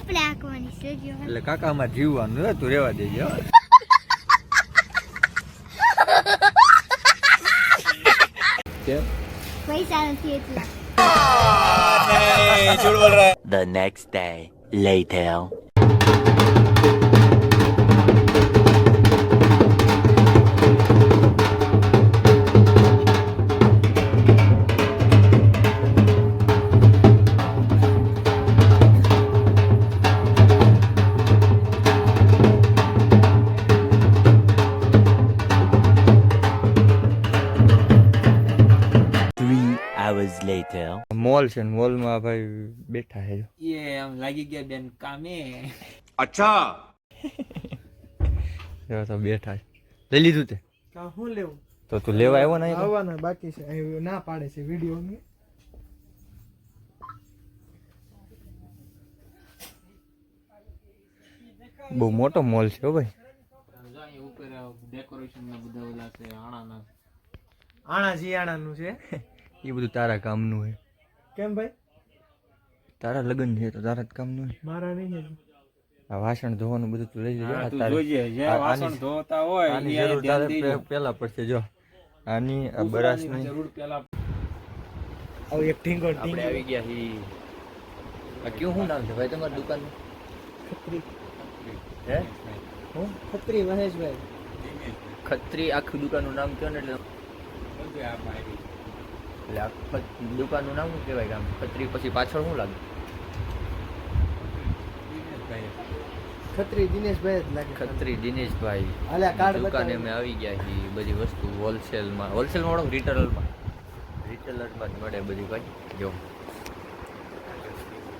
આપણે આંકવાની છે જો એટલે કાકા અમારે જીવવાનું હે, તું રેવા દેજે હો. કેમ પૈસા નથી એટલા The next day, later. Mall છે ને મોલમાં ભાઈ બેઠા છે. એ આમ લાગી ગયા બેન કામે. જો તો બેઠા છે. લઈ લીધું તે? કા હું લેવું? તો તું લેવા આવ્યો ને? આવવાના બાકી છે. અહીં ના પાડે છે વીડિયો બહુ મોટો મોલ છે હો ભાઈ. જો અહીં ઉપર ડેકોરેશન ના બધા ઓલા છે આણાના. આણા જીયાણાનું છે. એ બધું તારા કામનું છે. કેમ ભાઈ? તારા લગ્ન છે તો તારા જ કામનું મારા નહીં હજુ. આ વાસણ ધોવાનું બધું તું લઈ જજો હા, આ તું તારે- જોજે જે વાસણ ધોતા હોય આની જરૂર તારે પડશે જો. આની આ બરાસની જરૂર પેલા આવ એક ઠીંગો આપણે આવી ગયા હી. આ કયું શું નામ છે ભાઈ તમારી દુકાન ખત્રી. હે? હું? ખત્રી મહેશભાઈ. ખત્રી આખી દુકાનનું નામ કયો ને એટલે એટલે આ દુકાનનું નામ શું કહેવાય કે આમ ખત્રી પછી પાછળ શું લાગે? ખત્રી દિનેશભાઈ જ લાગે. ખત્રી દિનેશભાઈ. કાર્ડ દુકાને અમે આવી ગયા છીએ બધી વસ્તુ હોલસેલમાં. હોલસેલમાં ઓળખ રિટેલરમાં? રિટેલરમાં જ મળે બધી ભાઈ જો.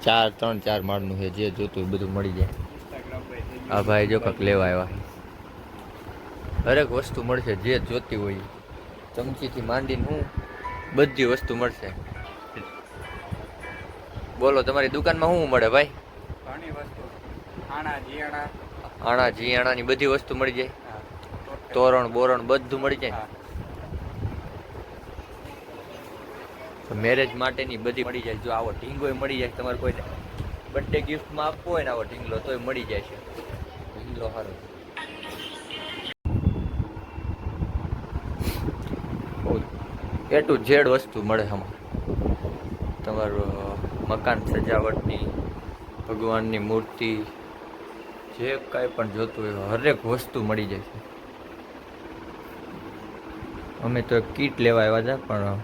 ચાર ત્રણ ચાર માળનું છે જે જોતું બધું મળી જાય. આ ભાઈ જો કંઈક લેવા આવ્યા. દરેક વસ્તુ મળશે જે જોતી હોય. ચમચીથી માંડીને હું બધી વસ્તુ મળશે. બોલો તમારી દુકાનમાં શું મળે ભાઈ? ઘણી વસ્તુ. આણા જીયાણા. આણા જીયાણાની બધી વસ્તુ મળી જાય. તોરણ બોરણ બધું મળી જાય. મેરેજ માટેની બધી મળી જાય. જો આવો ઢીંગો મળી જાય તમારે કોઈને. બર્થડે ગિફ્ટમાં આપવો હોય ને આવો ઢીંગલો તોય મળી જાય છે. ઢીંગલો સારો એ ટુ ઝેડ વસ્તુ મળે અમારે. તમારું મકાન સજાવટની, ભગવાનની મૂર્તિ, જે કાંઈ પણ જોતું હોય, હરેક વસ્તુ મળી જાય છે. અમે તો કીટ લેવા આવ્યા હતા, પણ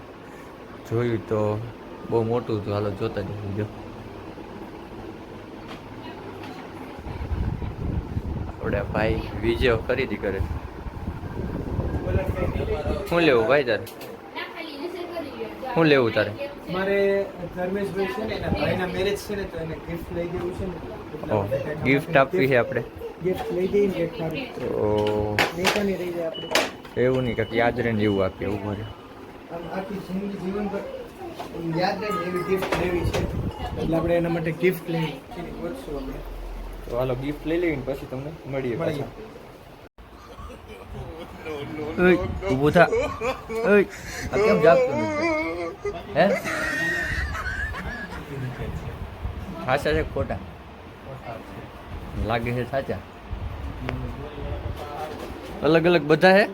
જોયું તો બહુ મોટું હતું. હાલો, જોતા જઈએ, જો. આપણે ભાઈ વિજય ખરીદી કરે. શું લેવું ભાઈ તારે? શું લેવું તારે? મારે ધર્મેશભાઈ છે ને એના ભાઈના મેરેજ છે ને તો એને ગિફ્ટ લઈ દેવું છે ને. ઓ ગિફ્ટ આપવી છે આપણે? ગિફ્ટ લઈ દઈએ ને રહી જાય આપણે. એવું નહીં કંઈક યાદ રહીને એવું આપીએ એવું ભરે આખી જિંદગી જીવન પર યાદ રહે એવી ગિફ્ટ લેવી છે. એટલે આપણે એના માટે ગિફ્ટ લઈ તો હાલો ગિફ્ટ લઈ લઈને પછી તમને મળીએ મળીએ. ઓય ઊભું થા ઓય આ કેમ જાગતો નથી હે સાચા છે ખોટા લાગે છે સાચા અલગ અલગ બધા હે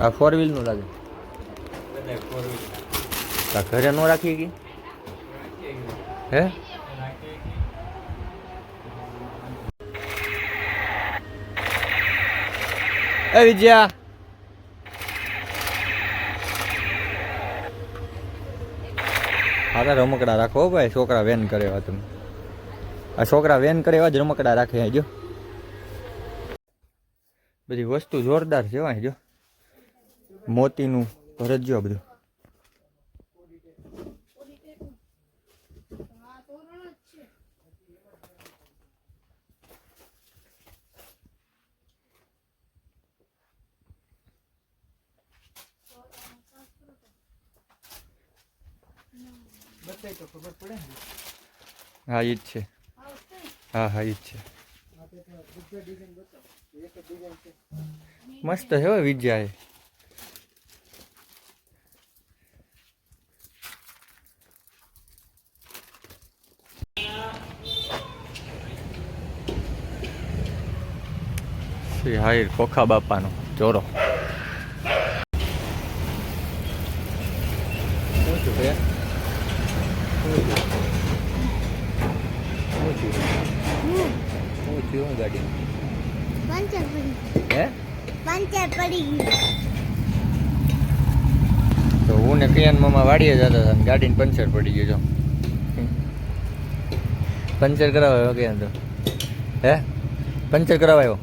આ ફોર વ્હીલનું લાગે ઘરે નો રાખીએ ગઈ હે એ વિજયા હા રમકડા રાખો ભાઈ? છોકરા વેન કરે એવા તમે. આ છોકરા વેન કરે એવા જ રમકડા રાખે જો. બધી વસ્તુ જોરદાર છે જો. મોતીનું ભરજ્યો બધું. કઈ તો ખબર પડે ને? હા એ જ છે. હા હા એ જ છે. મસ્ત છે હો વિજયા એ શ્રી હાઈર ખોખા બાપાનો. ચોરો હે? પંચર પડી ગયું. તો હું ને કિયાન મામા વાડીએ જતા હતા ને ગાડીને પંચર પડી ગયું જો. પંચર કરાવાયો કિયાન તો. હે? પંચર કરાવાયો?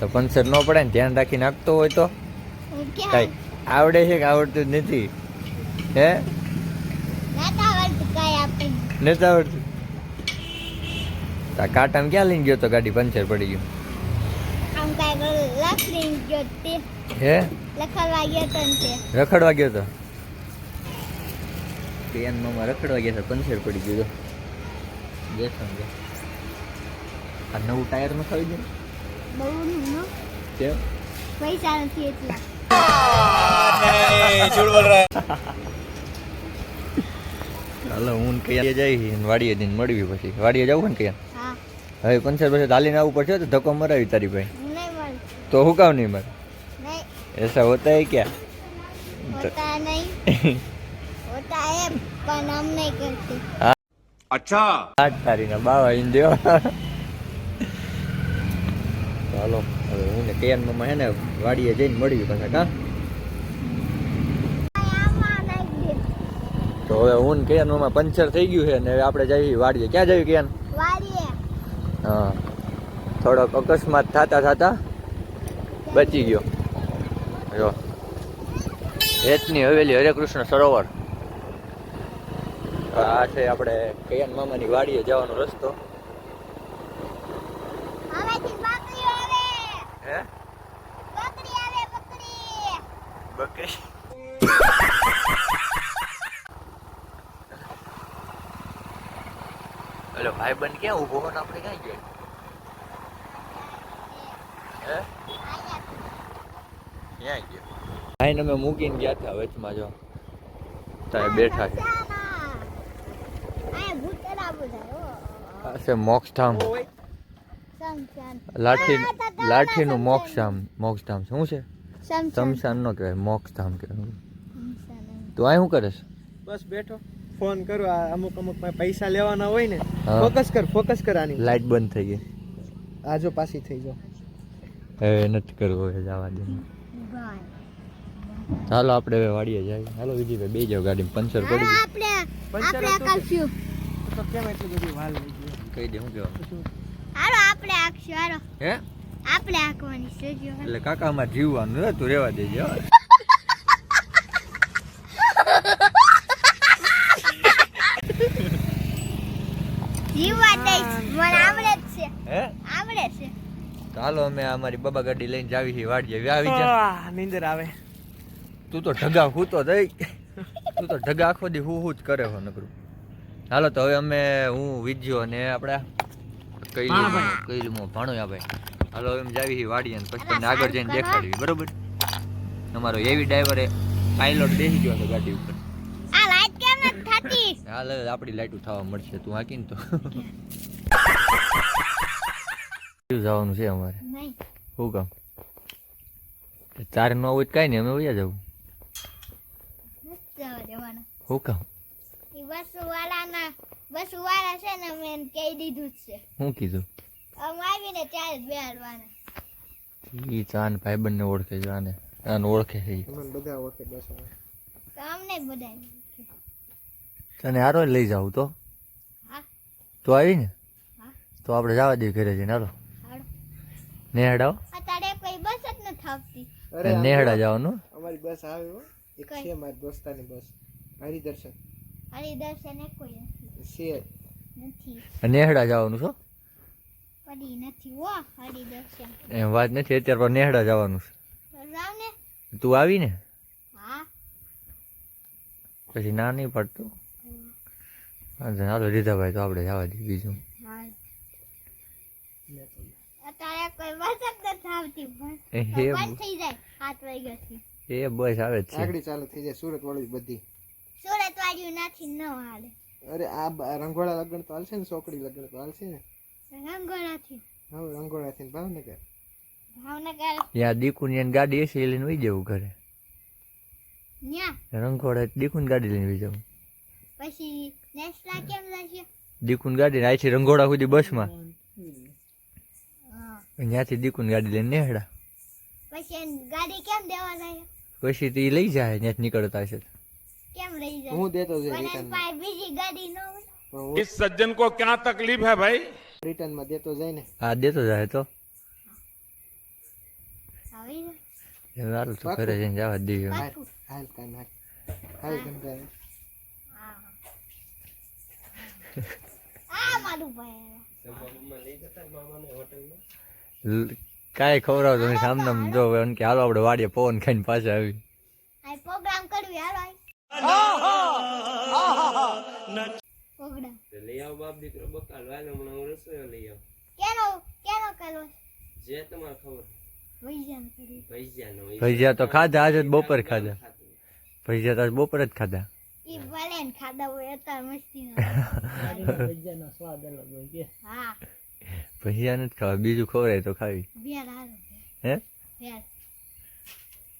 તો પંચર ન પડે ને ધ્યાન રાખી નાખતો હોય તો? કઈ આવડે છે કે આવડતું જ નથી? હે? નથી આવડતું આ કાંટામાં ક્યાં લઈને ગયો તો ગાડી પંચર પડી ગયું? ગયો તે હે? લખડવા ગયો તો તે. રખડવા ગયો તો? કિયાન મામા રખડવા ગયા હતા પંચર પડી ગયો દેખો ને આ નવું ટાયરનું ખાવી દે બહુ નું. કેમ? પૈસા નથી એટલા. હાલો હું કયા જઈ વાડીએ જઈને મળવી પછી. વાડીએ જવું ને કયા? હવે પંચર પછી ચાલીને આવવું પડશે તો ધક્કો મરાવી તારી ભાઈ. હું નહીં મળતું તો હું કામ નહીં મારે નહીં એસા હોતા હે ક્યાં હોતા નહીં હોતા હે પણ हम नहीं करते આઠ તારીના બાવા ઇન દેવા ચાલો હવે હું ને કયાન મામા હે ને વાડીએ જઈને મળવી પાછા કા આમાં નાખી દે તો હવે હું ને કયાન મામા પંચર થઈ ગયું છે ને હવે આપણે જઈએ વાડીએ ક્યાં જઈએ કયાન વારીએ હા થોડોક અકસ્માત થતા થતા બચી ગયો. જો. હેતની હવેલી હરે કૃષ્ણ સરોવર. આ છે આપણે કૈયાન મામાની વાડીએ જવાનો રસ્તો. બકરી આવે. હે? બકરી આવે બકરી. બકરી? ક્યાં ઊભો હોય આપણે ક્યાં ગયા? હે? ક્યાં ગયો? ભાઈ અમે મૂકીને ગયા હતા વચમાં જો. ત્યાં બેઠા છે. આયા ભૂતરા બધા આ છે મોક્ષધામ. લાઠી લાઠીનું મોક્ષધામ મોક્ષધામ શું છે? શમશાન. નો કહેવાય મોક્ષધામ કહેવાય. તું આ શું કરે બસ બેઠો. ફોન કરો આ અમુક અમુક પૈસા લેવાના હોય ને ફોકસ કર ફોકસ કર આની લાઈટ બંધ થઈ ગઈ. આ જો પાછી થઈ જાઓ હવે નથી કરવું હવે જવા દે. ચાલો આપણે હવે વાડીએ જઈએ. હાલો વિજયભાઈ બે જાવ ગાડી પંચર પડી ગયું. આપણે પંચર આપણે હતું તો કેમ એટલું બધું વાલ લઈ કહી દે હું કહેવાનું? હાલો આપણે આખશું હાલો. હે? આપણે આખવાની છે એટલે કાકા અમારે જીવવાનું હે તું રેવા દેજે હો. જીવવા દઈશ મને આવડે જ છે હે આવડે છે ચાલો અમે અમારી બબા ગાડી લઈને જાવી છીએ વાડીએ આવી જા. નીંદર આવે. તું તો ઢગા હું તો થઈ તું તો ઢગા આખો દી હું હું જ કરે હો નકરું. હાલો તો હવે અમે હું વિજ્યો અને આપણે કઈલી કઈલીમાં ભાણું ભાઈ. હાલો એમ જાવી છીએ વાડીએ અને પછી તમને આગળ જઈને દેખાડવી બરોબર? અમારો એવી ડ્રાઈવરે પાયલોટ બેસી ગયો હતો ગાડી ઉપર. આ લાઈટ કેમ નથી થતી? હાલ આપણી લાઈટું થવા મળશે તું હાકીને તો. જવાનું છે અમારે? શું કામ? તારે ન હોય કઈ કાંઈ નહીં અમે વયા જવું નથી જવા દેવાના. શું કામ? બસ વાળાના બસ વાળા છે ને મેં કહી દીધું જ છે. શું કીધું? આમ આવીને ત્યારે જ બેહાડવાના. એ ચાન ભાઈબંધને ઓળખે છે આને આને ઓળખે છે બધા ઓળખે બસ અમને બધા તને હારો લઈ જાવ તો? તો આવી ને તો આપણે જવા દઈએ ઘરે જઈને હાલો. નેહડાવ અત્યારે કોઈ બસ જ નથી આવતી. અરે નેહડા જવાનું? અમારી બસ આવે હો. એક છે મારી દોસ્તાની બસ. હરિદર્શન. હરિદર્શન એ કોઈ નથી. છે. નથી. નેહડા જવાનું છો? પડી નથી હો હરિદર્શન. એમ વાત નથી અત્યારે પણ નેહડા જવાનું છે. જાવ ને. તું આવી ને? હા. પછી ના નહીં પડતું. હાલો રીધાભાઈ તો આપણે જવા દઈએ બીજું. અત્યારે કોઈ બસ જ નથી આવતી બસ એ તો હે થઈ જાય. સાત વાગ્યાથી એ બસ આવે જ છે. આગળી ચાલુ થઈ જાય સુરત વાળી બધી. સુરત વાળી નથી ન હાલે. અરે આ બ- રંગોળા લગ્ન તો હાલશે ને સોકડી લગ્ન તો હાલશે ને. રંગોળાથી. હવે રંગોળાથી ને ભાવનગર. ભાવનગર. યા દીકુની એની ગાડી એસી લઈને વઈ જવું ઘરે. ન્યા? રંગોળા દીકુની ગાડી લઈને વઈ જવું. પછી નેસલા કેમ જશે? દીકુની ગાડી આઈથી રંગોળા સુધી બસમાં. હા. ત્યાંથી દીકુની ગાડી લઈને નેહડા. પછી એને ગાડી કેમ દેવા જાય પછી તો એ લઈ જાય ત્યાંથી નીકળતા હશે તો. કેમ રહી જાય હું દેતો છે પણ એની રિટર્ન પાસે બીજી ગાડી ન હોય હું इस सज्जन को क्या तकलीफ है भाई રિટર્ન માં દેતો જાય ને હા દેતો જાય તો આવી જાય. એ સારું તો ઘરે જઈને જવા જ દઈએ હાલ હાલ કાન હાલ હાલ ગંગા હા આ મારું ભાઈ લ- કાંઈ ખબર નહીં સામને જો એમ કે હાલો આપણે વાડીએ પવન ખાઈને પાછા આવી. આ પ્રોગ્રામ કરવી હાલો. પ્રોગ્રામ. લઈ આવો બાપ દીકરો બકાલ વાલે હમણાં હું રસોઈ લઈ આવ. કેનો કેનો કરવો જે તમારે ખબર ભજીયા તો ખાધા આજે જ બપોરે ખાધા. ભજીયા તો બપોર જ ખાધા. ઈ ભલે ખાધા હોય અત્યારે મસ્તી ના હા. ભજીયા નથી ખાવા બીજું ખવડાય તો ખાવી. હે?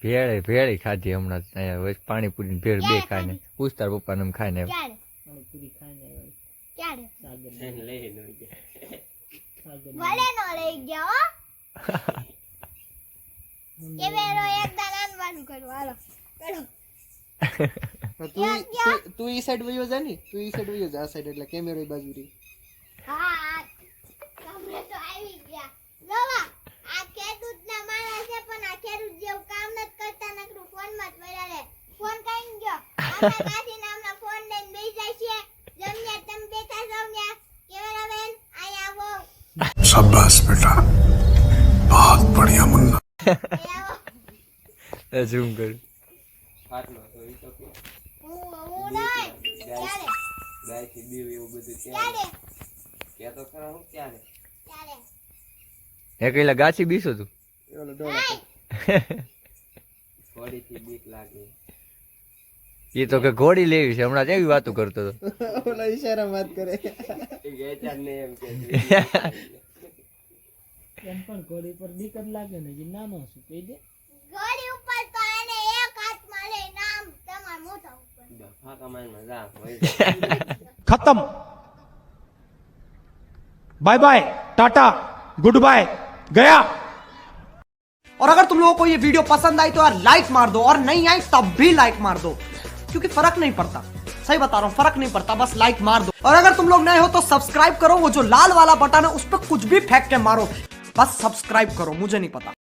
ભેળ. ભેળે ખાધી હમણાં. અહીંયા પાણીપુરી ભેળ બે ખાઈને. પૂછતાર પપ્પાને ખાઈને તું ઈ- તું- તું સાઈડ વયો જા ની. તું ઈ સાઈડ વયો જા આ સાઈડ એટલે કેમેરો બાજુ રહી. હા અમે બઢિયા મુન્ના. ઝૂમ કર આટલો તો ઈ તો કે હું હું નહીં. ક્યારે? ગાયથી બીવ એવું બધું ક્યારે? કે તો ખરા હું ક્યારે? હે કઈલા ગાછી બીસો તું એ તો કે ઘોડી લેવી છે હમણાં એવી વાતો કરતો હતો. ઓલા ઈશારા વાત કરે. વેચાણને એમ કે. એમ પણ ઘોડી પર બીક લાગે ને જે નાનો છે કહી દે? ઘોડી ઉપર તો એને એક હાથમાં લે નામ તમાર મોટા ઉપર. ડફા કમાઈ મજા ખતમ. Bye bye. Tata good bye गया। और अगर तुम लोगों को ये वीडियो पसंद आई तो यार लाइक मार दो, और नहीं आई तब भी लाइक मार दो, क्योंकि फ़र्क नहीं पड़ता। सही बता रहा हूँ, फ़र्क नहीं पड़ता, बस लाइक मार दो। और अगर तुम लोग नए हो तो सब्सक्राइब करो, वो जो लाल वाला बटन है, उस पर कुछ भी फेंक के मारो। बस सब्सक्राइब करो, मुझे नहीं पता।